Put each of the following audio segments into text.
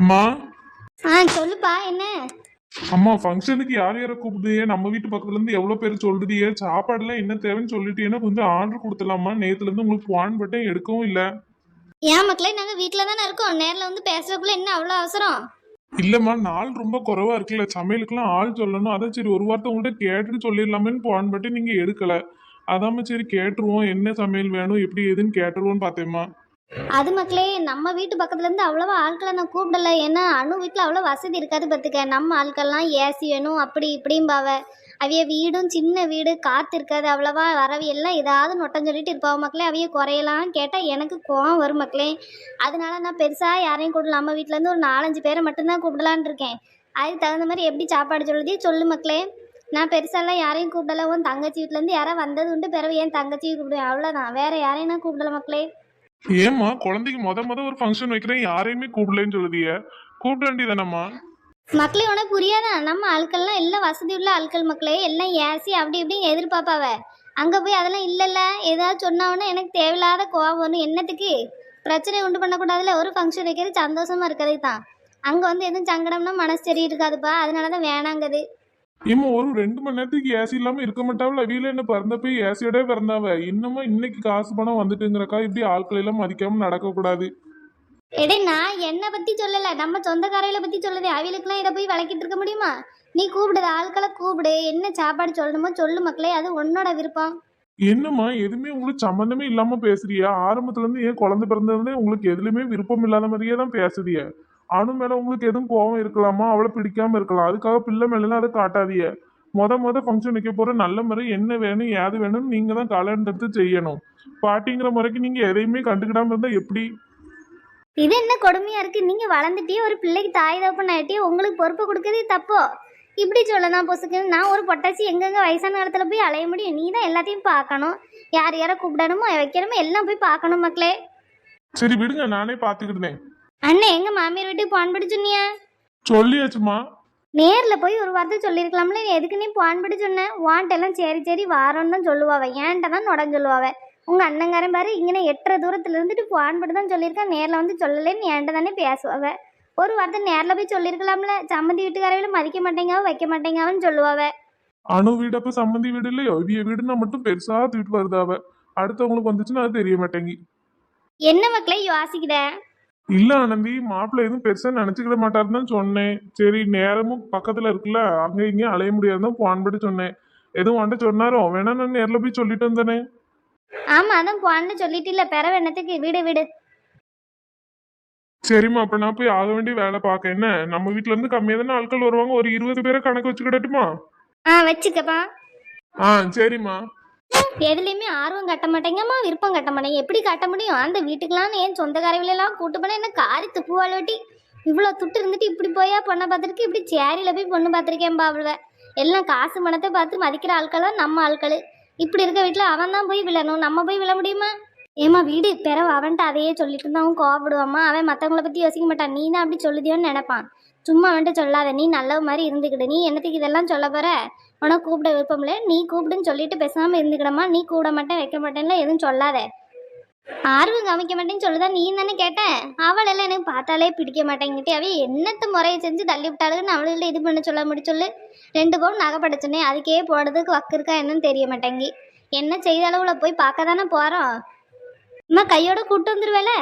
அம்மா. ஆ சொல்லுப்பா என்ன? அம்மா ஃபங்க்ஷனுக்கு யார் யாரை கூப்பிடுதியே நம்ம வீட்டு பக்கத்துல இருந்து எவ்வளவு பேர் சொல்றதியே சாப்பாடுலாம் என்ன தேவைன்னு சொல்லிட்டீங்கன்னா கொஞ்சம் ஆர்டர் கொடுத்துலாமா நேத்துல இருந்து உங்களுக்கு போன் பட்டன் எடுக்கவும் இல்ல. ஏன் மக்களே நாங்கள் வீட்டில் தானே இருக்கோம். நேரில் வந்து பேசுறதுக்குள்ள என்ன அவ்வளோ அவசரம்? இல்லம்மா நாள் ரொம்ப குறைவா இருக்குல்ல. சமையலுக்குலாம் ஆள் சொல்லணும். அதான் சரி ஒரு வார்த்தை உங்கள்கிட்ட கேட்டுட்டு சொல்லிடலாமேன்னு போன் பட்டு நீங்க எடுக்கல. அதாம்மா சரி கேட்டுருவோம். என்ன சமையல் வேணும்? எப்படி எதுன்னு கேட்டுருவோம்னு பார்த்தேம்மா. அது மக்களே நம்ம வீட்டு பக்கத்துல இருந்து அவ்வளவா ஆட்களை நான் கூப்பிடல. ஏன்னா அணு வீட்டில் அவ்வளோ வசதி இருக்காது பார்த்துக்க. நம்ம ஆட்கள்லாம் ஏசி வேணும் அப்படி இப்படிம்பாவ. அவைய வீடும் சின்ன வீடு காற்று இருக்காது அவ்வளவா வரவி எல்லாம் ஏதாவது நொட்டம் சொல்லிட்டு இருப்பாவ மக்களே. அவைய குறையலாம் கேட்டால் எனக்கு கோவம் வரும் மக்களே. அதனால நான் பெருசாக யாரையும் கூப்பிடல. நம்ம வீட்டிலேருந்து ஒரு நாலஞ்சு பேரை மட்டும்தான் கூப்பிடலான் இருக்கேன். அதுக்கு தகுந்த மாதிரி எப்படி சாப்பாடு சொல்லுதே சொல்லு மக்களே. நான் பெருசாலாம் யாரையும் கூப்பிடல. உன் தங்கச்சி வீட்டிலேருந்து யாராவது வந்தது உண்டு. பிறகு என் தங்கச்சியை கூப்பிடுவேன். அவ்வளோதான் வேற யாரையும் நான் கூப்பிடல மக்களே. ஏம்மா குழந்தைக்கு மொத மொத ஒரு ஃபங்க்ஷன் வைக்கிறேன் யாரையுமே கூப்பிடலன்னு சொல்லுதிய? கூப்பிட வேண்டியதானம்மா மக்களே உனக்கு புரியாதா? நம்ம ஆட்கள்லாம் எல்லாம் வசதி உள்ள ஆட்கள் மக்களே எல்லாம் ஏசி அப்படி இப்படின்னு எதிர்பார்ப்பாவ. அங்கே போய் அதெல்லாம் இல்லைல்ல. ஏதாவது சொன்னாவுன்னா எனக்கு தேவையில்லாத கோவம் வரும். என்னத்துக்கு? பிரச்சனை உண்டு பண்ணக்கூடாதுல ஒரு ஃபங்க்ஷன் வைக்கிறது சந்தோஷமா இருக்கிறது தான் அங்கே வந்து எதுவும் சங்கடம்னா மனசு சரி இருக்காதுப்பா அதனால தான் வேணாங்குது. ஏம்மா ஒரு ரெண்டு மணி நேரத்துக்கு ஏசி இல்லாம இருக்க மாட்டாவில் அவியில என்ன பிறந்த போய் ஏசியோட பிறந்தாவ? இன்னமும் இன்னைக்கு காசு பணம் வந்துட்டுங்கிறக்கா இப்படி ஆட்களை எல்லாம் மதிக்காம நடக்கக்கூடாது எடே நான் என்னை பற்றி சொல்லலை. நம்ம சொந்தக்காரையில பற்றி சொல்லுது. அவளுக்குலாம் இதை போய் விளக்கிட்டு இருக்க முடியுமா? நீ கூப்பிடுது ஆட்களை கூப்பிடு. என்ன சாப்பாடு சொல்லணுமோ சொல்லு மக்களே. அது உன்னோட விருப்பம். என்னம்மா எதுவுமே உங்களுக்கு சம்மந்தமே இல்லாம பேசுறியா? ஆரம்பத்துல இருந்து ஏன் குழந்தை பிறந்ததுல உங்களுக்கு எதுலயுமே விருப்பம் இல்லாத மாதிரியே தான் பேசுதிய? அணு மேல உங்களுக்கு எதுவும் கோவம் இருக்கலாமா? அவளை பிடிக்காம இருக்கலாம். அதுக்காக பிள்ளை மேலாம் அதை காட்டாதீங்க. மொத மொத ஃபங்க்ஷன் வைக்க போற நல்ல முறை என்ன வேணும் ஏது வேணும்னு நீங்க தான் கலண்டெடுத்து செய்யணும். பாட்டிங்கிற முறைக்கு நீங்க எதையுமே கண்டுக்கிடாம இருந்தா எப்படி? இது என்ன கொடுமையா இருக்கு? நீங்க வளர்ந்துட்டே ஒரு பிள்ளைக்கு தாய் தகப்பன் ஆயிட்டே உங்களுக்கு பொறுப்பு கொடுக்கறதே தப்போ? இப்படி சொல்லலாம் பொசுக்கு. நான் ஒரு பொட்டாச்சி எங்கெங்க வயசான காலத்துல போய் அலைய முடியும்? நீ தான் எல்லாத்தையும் பார்க்கணும். யார் யாரை கூப்பிடணுமோ வைக்கணுமோ எல்லாம் போய் பார்க்கணும் மக்களே. சரி விடுங்க. நானே பாத்துக்கிட்டேன் அண்ணே எங்க மாமியார் வீட்டுக்கு போன் படி சொன்னியா? சொல்லியாச்சுமா. நேர்ல போய் ஒரு வார்த்தை சொல்லியிருக்கலாம்ல எதுக்கு நீ போன் படி சொன்ன? வான்ட்டு எல்லாம் சரி சரி வாரோன்னு தான் சொல்லுவாவ ஏன்ட்ட தான் நுடன் சொல்லுவாவ. உங்க அண்ணங்காரன் பாரு இங்கே எட்டரை தூரத்துல இருந்துட்டு போன் படி தான் சொல்லியிருக்கான் நேர்ல வந்து சொல்லலைன்னு ஏன்ட்ட தானே பேசுவாவ. ஒரு வார்த்தை நேர்ல போய் சொல்லியிருக்கலாம்ல சம்மந்தி வீட்டுக்காரங்களும் மதிக்க மாட்டேங்காவ வைக்க மாட்டேங்காவன்னு சொல்லுவாவ. அணு வீடு அப்ப சம்மந்தி வீடு இல்லையோ? இவிய வீடுனா மட்டும் பெருசா தூக்கிட்டு வருதாவ. அடுத்தவங்களுக்கு வந்துச்சுன்னா அது தெரிய மாட்டேங்கி. என்ன மக்களே யோசிக்கிற? இல்ல ஆனந்தி மாப்பிள்ளை எதுவும் பெருசா நினைச்சுக்கிட மாட்டாருன்னு சொன்னேன். சரி நேரமும் பக்கத்துல இருக்குல்ல அங்க இங்கேயும் அலைய முடியாதுன்னு போன் படி சொன்னேன். எதுவும் வந்துட்டு சொன்னாரோ? வேணா நான் நேர்ல போய் சொல்லிட்டு வந்தேனே. ஆமா அதான் போன்னு சொல்லிட்டு இல்ல பெற வேணத்துக்கு வீடு வீடு. சரிம்மா அப்ப நான் போய் ஆக வேண்டிய வேலை பார்க்க. என்ன நம்ம வீட்ல இருந்து கம்மியா தானே ஆட்கள் வருவாங்க? ஒரு இருபது பேரை கணக்கு வச்சுக்கிடட்டுமா? ஆ வச்சுக்கப்பா. ஆ சரிம்மா. எதுலையுமே ஆர்வம் கட்ட மாட்டேங்கம்மா விருப்பம் கட்ட மாட்டேங்க. எப்படி கட்ட முடியும்? அந்த வீட்டுக்கெல்லாம் என் சொந்தக்காரவிலாம் கூட்டு போனால் என்ன காரி துப்புவாள் வெட்டி இவ்வளோ துட்டு இருந்துட்டு இப்படி போயா பொண்ணை பார்த்துருக்கு? இப்படி சேரியில் போய் பொண்ணு பார்த்துருக்கேன்பா அவளை எல்லாம் காசு மனத்தை பார்த்து மதிக்கிற ஆட்கள்லாம் நம்ம ஆட்கள். இப்படி இருக்க வீட்டில் அவன் தான் போய் விழணும். நம்ம போய் விழ முடியுமா? ஏமா வீடு பிறவு அவன்கிட்ட அதையே சொல்லிட்டு இருந்தான் அவன் கோவப்படுவாம்மா. அவன் மற்றவங்கள பற்றி யோசிக்க மாட்டான். நீ தான் அப்படி சொல்லுதியோன்னு நினைப்பான். சும்மா அவன்கிட்ட சொல்லாத. நீ நல்ல மாதிரி இருந்துக்கிடு நீ என்னத்துக்கு இதெல்லாம் சொல்ல போற? உனக்கு கூப்பிட விருப்பம் இல்லை. நீ கூப்பிடுன்னு சொல்லிட்டு பேசாமல் இருந்துக்கிடமா நீ கூப்பிட மாட்டேன் வைக்க மாட்டேன்ல எதுவும் சொல்லாத. ஆர்வம் காமிக்க மாட்டேன்னு சொல்லுதா நீ தானே கேட்டேன் அவளெல்லாம் எனக்கு பார்த்தாலே பிடிக்க மாட்டேங்கிட்டு அவ. என்னத்த முறையை செஞ்சு தள்ளி விட்டாளுன்னு அவளுல இது பண்ண சொல்ல முடி சொல்லு. ரெண்டு பவுன் நகை படைச்சனே அதுக்கே போடுறதுக்கு வக்கு இருக்கா என்னன்னு தெரிய மாட்டேங்கி. என்ன செய்த அளவுல போய் பார்க்க தானே போகிறோம் அம்மா கையோட கூட்டு வந்துருவேல?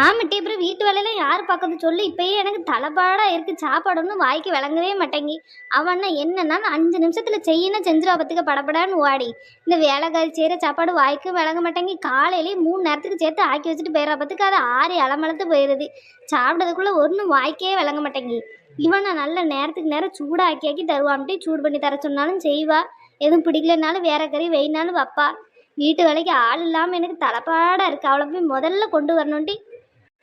ஆமாட்டி அப்புறம் வீட்டு வேலையெல்லாம் யார் பார்க்கறது? சொல்லு இப்பயே எனக்கு தலைப்பாடாக இருக்குது சாப்பாடு ஒன்றும் வாய்க்கு விளங்கவே மாட்டேங்கி. அவன்னா என்னன்னா அஞ்சு நிமிஷத்தில் செய்யணும் செஞ்சிருவா பத்துக்க படப்படான்னு ஓடி. இந்த வேலைக்காரி செய்கிற சாப்பாடு வாய்க்கும் விளங்க மாட்டேங்கி காலையிலேயே மூணு நேரத்துக்கு சேர்த்து ஆக்கி வச்சுட்டு போயிடுற பத்துக்கு அது ஆறி அலமளத்து போயிடுது சாப்பிட்றதுக்குள்ள ஒன்றும் வாய்க்கே விளங்க மாட்டேங்கி. இவன் நான் நல்ல நேரத்துக்கு நேரம் சூடாக ஆக்கி ஆக்கி தருவான்ட்டு. சூடு பண்ணி தர சொன்னாலும் செய்வா. எதுவும் பிடிக்கலனாலும் வேற கறி வெயினாலும் வைப்பா. வீட்டு வேலைக்கு ஆள் இல்லாமல் எனக்கு தலைப்பாடாக இருக்குது அவளை போய் முதல்ல கொண்டு வரணுன்ட்டி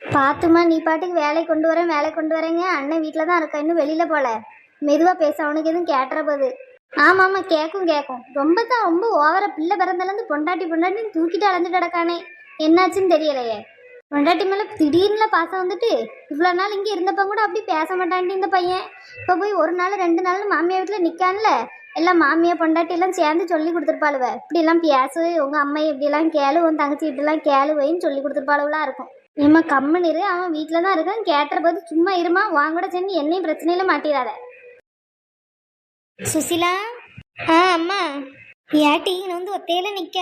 பாத்துமா நீ பாட்டுக்கு வேலை கொண்டு வரேன் வேலை கொண்டு வரேங்க. அண்ணன் வீட்டில் தான் இருக்கா இன்னும் வெளியில் போல. மெதுவாக பேச அவனுக்கு எதுவும் கேட்டுற போது. ஆமாம் ஆமாம் கேட்கும் கேட்கும் ரொம்ப தான் ரொம்ப ஓவர பிள்ளை பிறந்தலேருந்து பொண்டாட்டி பொண்டாட்டி தூக்கிட்டு அலைஞ்சிட்டு கிடக்கானே. என்னாச்சுன்னு தெரியலையே. பொண்டாட்டி மேலே திடீர்னுல பாசம் வந்துட்டு இவ்வளோ நாள் இங்கே இருந்தப்ப கூட அப்படி பேச மாட்டான்ட்டு இந்த பையன். இப்போ போய் ஒரு நாள் ரெண்டு நாள் மாமியார் வீட்டில் நிற்கான்ல எல்லாம் மாமியா பொண்டாட்டி எல்லாம் சேர்ந்து சொல்லி கொடுத்துருப்பாளுவ. இப்படிலாம் பேசு உங்கள் அம்மா இப்படிலாம் கேளு உன் தங்கச்சி இப்படிலாம் கேளு வைன்னு சொல்லி கொடுத்துருப்பாளுவலாம் இருக்கும். ஏம்மா கம்மன் இரு. அவன் வீட்டில் தான் இருக்கான். கேட்டுற போது சும்மா இருமா. வாங்க கூட சேர்ந்து என்னையும் பிரச்சனையில மாட்டிடாத. சுசிலா? ஆ அம்மா. ஏட்டி நான் வந்து ஒத்தையில நிற்க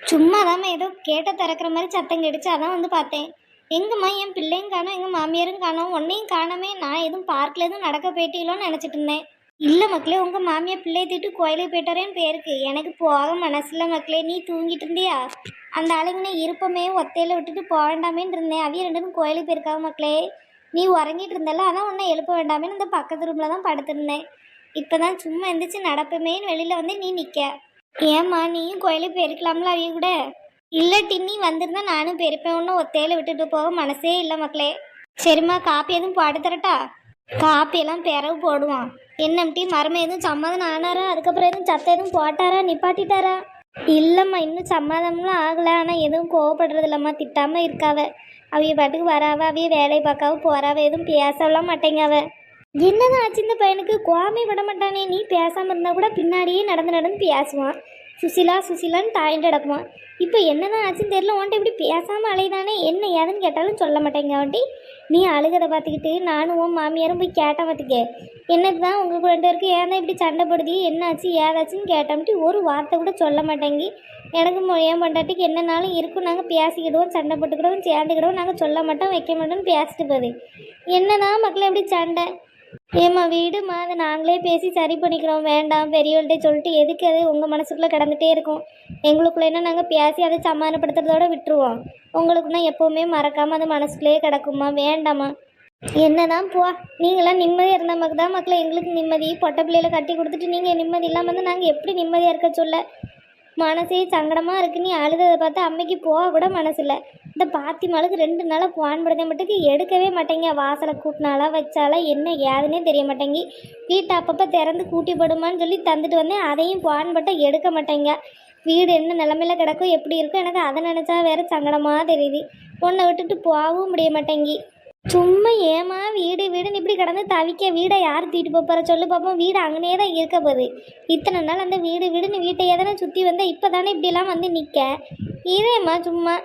சும்மா தாம்மா ஏதோ கேட்ட திறக்கிற மாதிரி சத்தம் கெடுச்சு அதான் வந்து பார்த்தேன். எங்கம்மா என் பிள்ளையும் காணோம் எங்கள் மாமியாரும் காணோம். உன்னையும் காணாமே. நான் எதுவும் பார்க்கில் எதுவும் நடக்க போயிட்டீங்களோன்னு நினச்சிட்டு இருந்தேன். இல்லை மக்களே உங்கள் மாமியார் பிள்ளையை திட்டு கோயிலுக்கு போயிட்டாரேன்னு பேருக்கு. எனக்கு போக மனசில் மக்களே நீ தூங்கிட்டு இருந்தியா? அந்த ஆளுங்கனை இருப்பமே ஒத்தையில் விட்டுட்டு போக வேண்டாமேன்னு இருந்தேன். அவிய ரெண்டு கோயிலுக்கு போயிருக்காங்க மக்களே. நீ உறங்கிட்டு இருந்தால அதான் உன்னை எழுப்ப வேண்டாமேன்னு அந்த பக்கத்து ரூமில் தான் படுத்திருந்தேன். இப்போ தான் சும்மா எந்திரிச்சு நடப்பமேன்னு வெளியில் வந்து நீ நிற்க ஏம்மா நீயும் கோயிலுக்கு போயிருக்கலாம்ல அவிய கூட? இல்லாட்டி நீ வந்திருந்தா நானும் போயிருப்பேன். ஒன்றும் ஒத்தையில் விட்டுட்டு போக மனசே இல்லை மக்களே. சரிம்மா காப்பி எதுவும் பாடு தரட்டா? காப்பியெல்லாம் பிறவு போடுவான். என்னம்டி மரமே எதுவும் சம்மதம் ஆனாரா? அதுக்கப்புறம் எதுவும் சத்தம் எதுவும் போட்டாரா? நிப்பாட்டிட்டாரா? இல்லைம்மா இன்னும் சம்மதம்லாம் ஆகலை. ஆனால் எதுவும் கோவப்படுறது இல்லைம்மா திட்டாமல் இருக்காவ. அவைய பாட்டுக்கு வராவ. அவைய வேலையை பார்க்காவ போறாவ. எதுவும் பேசலாம் மாட்டேங்காவ. என்னதான் ஆச்சு இந்த பையனுக்கு? கோவமே விட மாட்டானே. நீ பேசாமல் இருந்தால் கூட பின்னாடியே நடந்து நடந்து பேசுவான். சுசிலா சுசிலான்னு தாயிட்டு கிடக்குவான். இப்போ என்னதான் ஆச்சுன்னு தெரியல. உன்ட்ட இப்படி பேசாமல் அலைதானே என்ன ஏதுன்னு கேட்டாலும் சொல்ல மாட்டேங்க வண்டி நீ அழுகதை பார்த்துக்கிட்டு நானும் உன் மாமியாரும் போய் கேட்டேன் பார்த்துக்க. என்னது தான் உங்கள் ரெண்டு பேருக்கு ஏன் தான் இப்படி சண்டை போடுது? என்னாச்சு ஏதாச்சுன்னு கேட்டோம்ட்டு ஒரு வார்த்தை கூட சொல்ல மாட்டேங்கி. எனக்கு மொ- என் பொண்டாட்டிக்கு என்னனாலும் இருக்கும் நாங்கள் பேசிக்கிடுவோம் சண்டை போட்டுக்கிடுவோம் சேர்ந்துக்கிடுவோம் நாங்கள் சொல்ல மாட்டோம் வைக்க மாட்டோம்னு பேசிட்டு போகுது. என்னதான் மக்கள் எப்படி சண்டை. ஏம்மா வீடுமா அதை நாங்களே பேசி சரி பண்ணிக்கிறோம். வேண்டாம் பெரியவள்கிட்ட சொல்லிட்டு எதுக்கு அது உங்கள் மனசுக்குள்ளே கிடந்துட்டே இருக்கும்? எங்களுக்குள்ளேன்னா நாங்கள் பேசி அதை சமாதானப்படுத்துறதோட விட்டுருவோம். உங்களுக்குன்னா எப்போவுமே மறக்காமல் அது மனசுக்குள்ளேயே கிடக்குமா வேண்டாமா என்னதான் போ நீங்களாம் நிம்மதியாக இருந்த மாதிரி தான் மக்களை எங்களுக்கு நிம்மதி. பொட்டை பிள்ளையில கட்டி கொடுத்துட்டு நீங்கள் நிம்மதி இல்லாமல் வந்து நாங்கள் எப்படி நிம்மதியாக இருக்க சொல்ல? மனசே சங்கடமாக இருக்கு. நீ அழுததை பார்த்து அம்மைக்கு போக கூட மனசில்லை. இந்த பாத்திமாளுக்கு ரெண்டு நாளாக போன் படுத்த மட்டுக்கு எடுக்கவே மாட்டேங்க. வாசலை கூட்டினாலா வச்சாலா என்ன ஏதுன்னே தெரிய மாட்டேங்கி. வீட்டை அப்பப்போ திறந்து கூட்டி போடுமான்னு சொல்லி தந்துட்டு வந்தேன். அதையும் போன் பட்ட எடுக்க மாட்டேங்க. வீடு என்ன நிலமையில கிடக்கும் எப்படி இருக்கும் எனக்கு அதை நினச்சா வேற சங்கடமாக தெரியுது. உன்னை விட்டுட்டு போகவும் முடிய மாட்டேங்கி. சும்மா ஏமா வீடு வீடுன்னு இப்படி கிடந்து தவிக்க வீடை யார் தூக்கிட்டு போக போகிற சொல்லு பார்ப்போம் வீடு அங்கனே தான் இருக்க போகுது. இத்தனை நாள் அந்த வீடு வீடுன்னு வீட்டை எதனா சுற்றி வந்தால் இப்போ தானே இப்படிலாம் வந்து நிற்க இதேம்மா சும்மா.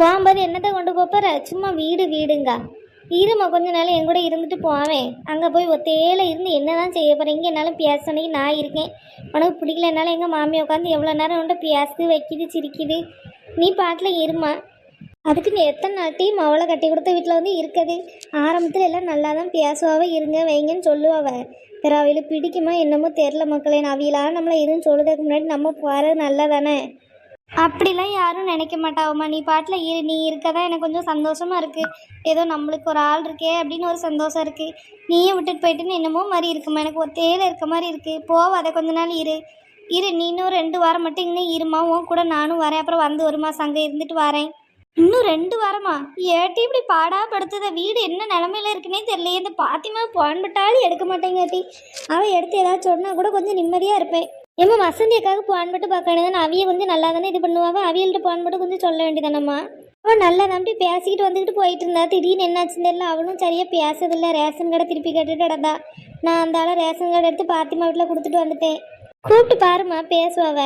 போகும்போது என்னத்தை கொண்டு போக சும்மா வீடு வீடுங்க. இருமா கொஞ்ச நாள் என் கூட இருந்துட்டு போவேன். அங்கே போய் ஒத்தையில இருந்து என்ன தான் செய்ய போகிறேன் இங்கே என்னால் பேசணும் நான் இருக்கேன். உனக்கு பிடிக்கலனால எங்கள் மாமி உட்காந்து எவ்வளோ நேரம் உன்ட்ட பேசுது வைக்கிது சிரிக்குது. நீ பாட்டில் இருமா அதுக்கு நீ எத்தனை நாட்டையும் அவளை கட்டி கொடுத்த வீட்டில் வந்து இருக்குது. ஆரம்பத்தில் எல்லாம் நல்லா தான் பேசுவாவே இருங்க வைங்கன்னு சொல்லுவாவ. வேற அவையில் பிடிக்குமா என்னமோ தெரில மக்களே அவியலா நம்மளை எதுவும் சொல்லுறதுக்கு முன்னாடி நம்ம போகிறது நல்லா தானே அப்படிலாம் யாரும் நினைக்க மாட்டாவம்மா நீ பாட்டில் இரு நீ இருக்கதான் எனக்கு கொஞ்சம் சந்தோஷமாக இருக்குது ஏதோ நம்மளுக்கு ஒரு ஆள் இருக்கே அப்படின்னு ஒரு சந்தோஷம் இருக்குது நீயே விட்டுட்டு போயிட்டுன்னு என்னமோ மாதிரி இருக்குமா? எனக்கு ஒரு தேவை இருக்க மாதிரி இருக்குது போவாத கொஞ்ச நாள் இரு. இரு நீ இன்னும் ரெண்டு வாரம் மட்டும் இன்னும் இருமா? உன் கூட நானும் வரேன். அப்புறம் வந்து ஒரு மாதம் அங்கே இருந்துட்டு வரேன். இன்னும் ரெண்டு வாரமா? ஏட்டி இப்படி பாடா படுத்தத? வீடு என்ன நிலமையில இருக்குன்னே தெரியலையே. இந்த பாத்திமா போன்பட்டாலும் எடுக்க மாட்டேங்காட்டி அவள் எடுத்து ஏதாவது சொன்னால் கூட கொஞ்சம் நிம்மதியாக இருப்பேன். ஏம்மா வசந்தியக்காக அக்காவுக்கு போன் மட்டும் பார்க்க வேண்டியதானே அவிய வந்து நல்லா தானே இது பண்ணுவாங்க அவியல்கிட்ட போன் மட்டும் கொஞ்சம் சொல்ல வேண்டியதானம்மா? அவள் நல்லா நம்பி பேசிக்கிட்டு வந்துக்கிட்டு போயிட்டு இருந்தா. திடீர்னு என்னாச்சுன்னு தெரியல. அவளும் சரியாக பேசதில்லை. ரேஷன் கடை திருப்பி கேட்டுட்டு கிடந்தா. நான் அந்த ஆளை ரேஷன் கடை எடுத்து பாத்திமா வீட்டில் கொடுத்துட்டு வந்துட்டேன். கூப்பிட்டு பாருமா பேசுவாவ.